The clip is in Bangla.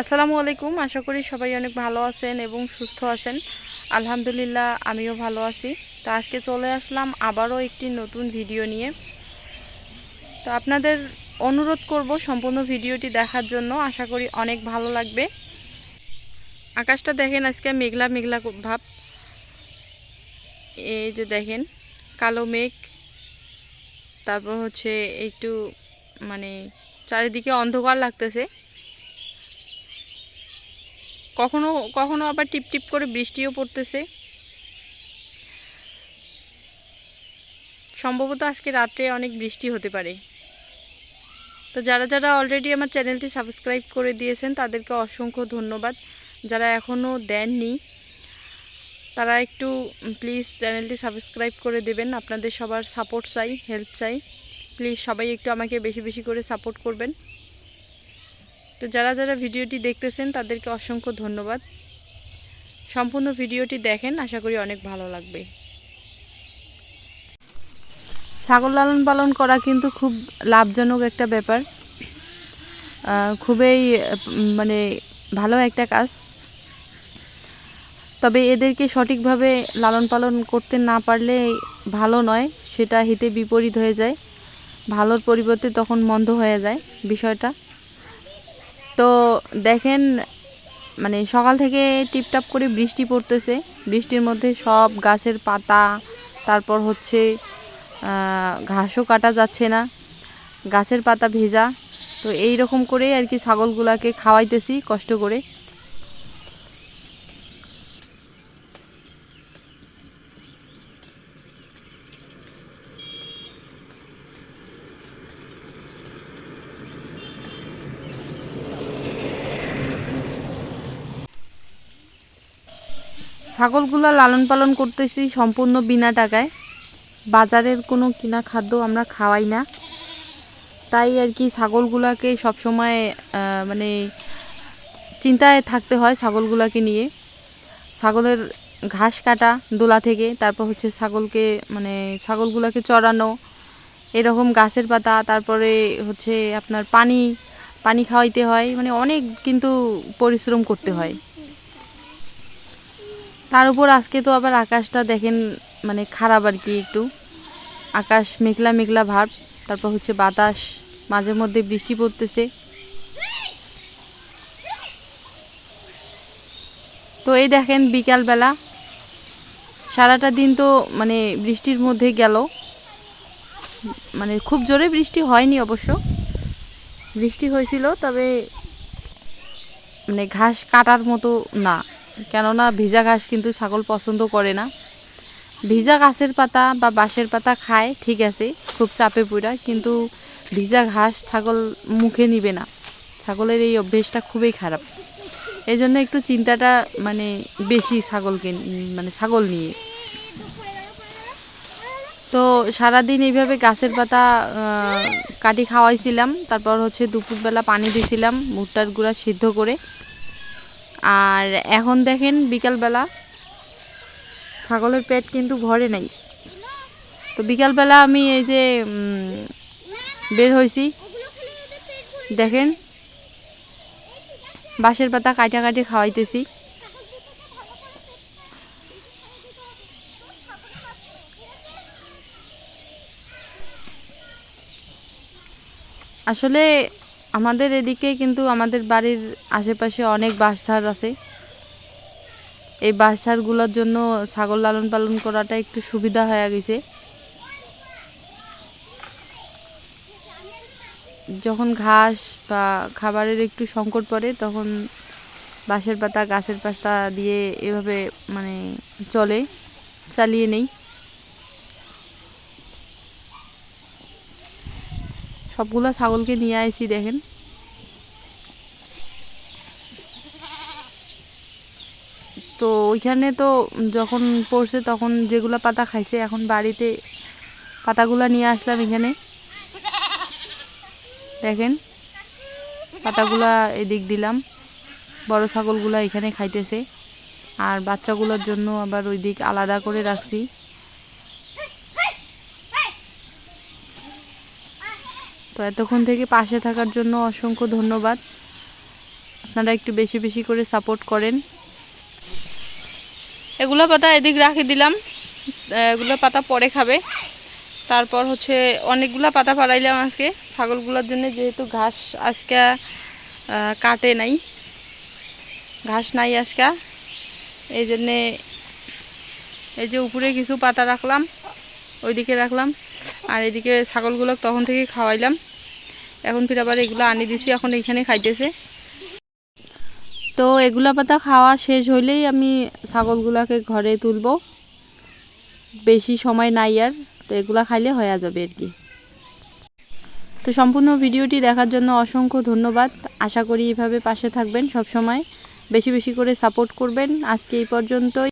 আসসালামু আলাইকুম। আশা করি সবাই অনেক ভালো আছেন এবং সুস্থ আছেন। আলহামদুলিল্লাহ, আমিও ভালো আছি। তো আজকে চলে আসলাম আবারও একটি নতুন ভিডিও নিয়ে। তো আপনাদের অনুরোধ করব সম্পূর্ণ ভিডিওটি দেখার জন্য। আশা করি অনেক ভালো লাগবে। আকাশটা দেখেন আজকে মেঘলা মেঘলা ভাব। এই যে দেখেন, কালো মেঘ। তারপর হচ্ছে একটু মানে চারিদিকে অন্ধকার লাগতেছে। কখনো কখনো আবার টিপ টিপ করে বৃষ্টিও পড়তেছে। সম্ভবত আজকে রাত্রে অনেক বৃষ্টি হতে পারে। তো যারা যারা অলরেডি আমার চ্যানেলটি সাবস্ক্রাইব করে দিয়েছেন, তাদেরকে অসংখ্য ধন্যবাদ। যারা এখনও দেননি, তারা একটু প্লিজ চ্যানেলটি সাবস্ক্রাইব করে দেবেন। আপনাদের সবার সাপোর্ট চাই হেল্প চাই। প্লিজ সবাই একটু আমাকে বেশি বেশি করে সাপোর্ট করবেন। তো যারা যারা ভিডিওটি দেখতেছেন, তাদেরকে অসংখ্য ধন্যবাদ। সম্পূর্ণ ভিডিওটি দেখেন, আশা করি অনেক ভালো লাগবে। ছাগল লালন পালন করা কিন্তু খুব লাভজনক একটা ব্যাপার। খুবই মানে ভালো একটা কাজ। তবে এদেরকে সঠিকভাবে লালন পালন করতে না পারলে ভালো নয়, সেটা হিতে বিপরীত হয়ে যায়। ভালোর পরিবর্তে তখন মন্দ হয়ে যায় বিষয়টা। তো দেখেন মানে সকাল থেকে টিপটাপ করে বৃষ্টি পড়তেছে। বৃষ্টির মধ্যে সব গাছের পাতা, তারপর হচ্ছে ঘাসও কাটা যাচ্ছে না। গাছের পাতা ভেজা। তো এই রকম করে আর কি ছাগলগুলাকে খাওয়াইতেছি কষ্ট করে। ছাগলগুলো লালন পালন করতেছি সম্পূর্ণ বিনা টাকায়। বাজারের কোনো কিনা খাদ্য আমরা খাওয়াই না। তাই আর কি ছাগলগুলাকে সবসময় মানে চিন্তায় থাকতে হয় ছাগলগুলাকে নিয়ে। ছাগলের ঘাস কাটা দোলা থেকে, তারপর হচ্ছে ছাগলকে মানে ছাগলগুলোকে চড়ানো, এরকম গাছের পাতা, তারপরে হচ্ছে আপনার পানি পানি খাওয়াইতে হয় মানে অনেক কিন্তু পরিশ্রম করতে হয়। তার উপর আজকে তো আবার আকাশটা দেখেন মানে খারাপ আর কি একটু। আকাশ মেঘলা মেঘলা ভাব, তারপর হচ্ছে বাতাস, মাঝে মধ্যে বৃষ্টি পড়তেছে। তো এই দেখেন বিকালবেলা, সারাটা দিন তো মানে বৃষ্টির মধ্যে গেল। মানে খুব জোরে বৃষ্টি হয়নি অবশ্য। বৃষ্টি হয়েছিল, তবে মানে ঘাস কাটার মতো না। কেননা ভিজা ঘাস কিন্তু ছাগল পছন্দ করে না। ভিজা গাছের পাতা বা বাঁশের পাতা খায়, ঠিক আছে, খুব চাপে পুরা কিন্তু ভিজা ঘাস ছাগল মুখে নিবে না। ছাগলের এই অভ্যেসটা খুবই খারাপ। এই জন্য একটু চিন্তাটা মানে বেশি ছাগলকে মানে ছাগল নিয়ে। তো সারাদিন এইভাবে গাছের পাতা কাটি খাওয়াইছিলাম, তারপর হচ্ছে দুপুরবেলা পানি দিয়েছিলাম ভুট্টার গুঁড়া সিদ্ধ করে। আর এখন দেখেন বিকালবেলা ছাগলের পেট কিন্তু ভরে নাই। তো বিকালবেলা আমি এই যে বের হয়েছি দেখেন, বাঁশের পাতা কাটা কাটি খাওয়াইতেছি। আসলে আমাদের এদিকে কিন্তু আমাদের বাড়ির আশেপাশে অনেক বাঁশঝাড় আছে। এই বাঁশঝাড়গুলোর জন্য ছাগল লালন পালন করাটা একটু সুবিধা হয়ে গেছে। যখন ঘাস বা খাবারের একটু সংকট পড়ে, তখন বাঁশের পাতা, গাছের পাতা দিয়ে এভাবে মানে চলে, চালিয়ে নেই। সবগুলো ছাগলকে নিয়ে আইছি, দেখেন। তো ওইখানে তো যখন পড়ছে তখন যেগুলো পাতা খাইছে, এখন বাড়িতে পাতাগুলো নিয়ে আসলাম এখানে। দেখেন, পাতাগুলা এদিক দিলাম। বড় ছাগলগুলো এখানে খাইতেছে। আর বাচ্চাগুলোর জন্য আবার ওই দিক আলাদা করে রাখছি। তো এতক্ষণ থেকে পাশে থাকার জন্য অসংখ্য ধন্যবাদ। আপনারা একটু বেশি বেশি করে সাপোর্ট করেন। এগুলো পাতা এদিক রাখে দিলাম। এগুলো পাতা পরে খাবে। তারপর হচ্ছে অনেকগুলা পাতা পাড়াইলাম আজকে। ছাগলগুলোর জন্য যেহেতু ঘাস আজকে কাটে নাই। ঘাস নাই আজকে। এই জন্যে এই যে উপরে কিছু পাতা রাখলাম, ওইদিকে রাখলাম। আর এদিকে ছাগলগুলো তখন থেকে খাওয়াইলাম। এখন ফির আবার এগুলো আনি দিছি, এখন এইখানে খাইতেছে। তো এগুলা পাতা খাওয়া শেষ হইলেই আমি ছাগলগুলাকে ঘরে তুলবো। বেশি সময় নাই আর, তো এগুলা খাইলে হয়ে যাবে আর কি। তো সম্পূর্ণ ভিডিওটি দেখার জন্য অসংখ্য ধন্যবাদ। আশা করি এভাবে পাশে থাকবেন সব সময় বেশি বেশি করে সাপোর্ট করবেন। আজকে এই পর্যন্তই।